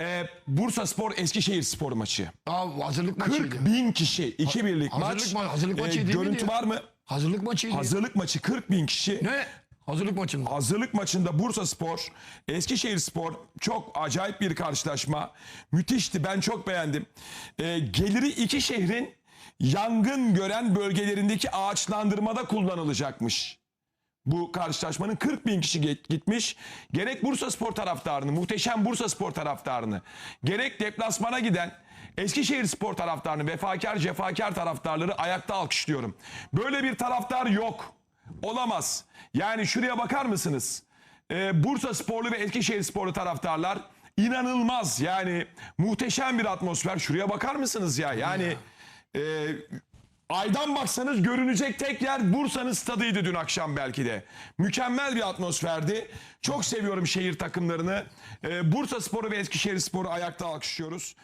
e, Bursa Spor Eskişehir Spor maçı. Aa, hazırlık maçıydı. 40 bin kişi 2 birlik Hazırlık maç. ma- hazırlık E, maçı değil miydi görüntü ya? var mı? Hazırlık maçıydı. Hazırlık maçı 40 bin kişi. Ne? Hazırlık maçında. Hazırlık maçında Bursa Spor, Eskişehir Spor çok acayip bir karşılaşma. Müthişti ben çok beğendim. Ee, geliri iki şehrin yangın gören bölgelerindeki ağaçlandırmada kullanılacakmış. Bu karşılaşmanın 40 bin kişi git- gitmiş. Gerek Bursa Spor taraftarını, muhteşem Bursa Spor taraftarını, gerek deplasmana giden Eskişehir Spor taraftarını, vefakar cefakar taraftarları ayakta alkışlıyorum. Böyle bir taraftar yok. Olamaz. Yani şuraya bakar mısınız? Ee, Bursa Sporlu ve Eskişehir Sporlu taraftarlar inanılmaz yani muhteşem bir atmosfer. Şuraya bakar mısınız ya? Yani e, aydan baksanız görünecek tek yer Bursa'nın stadıydı dün akşam belki de. Mükemmel bir atmosferdi. Çok seviyorum şehir takımlarını. Ee, Bursa Sporu ve Eskişehir Sporu ayakta alkışlıyoruz.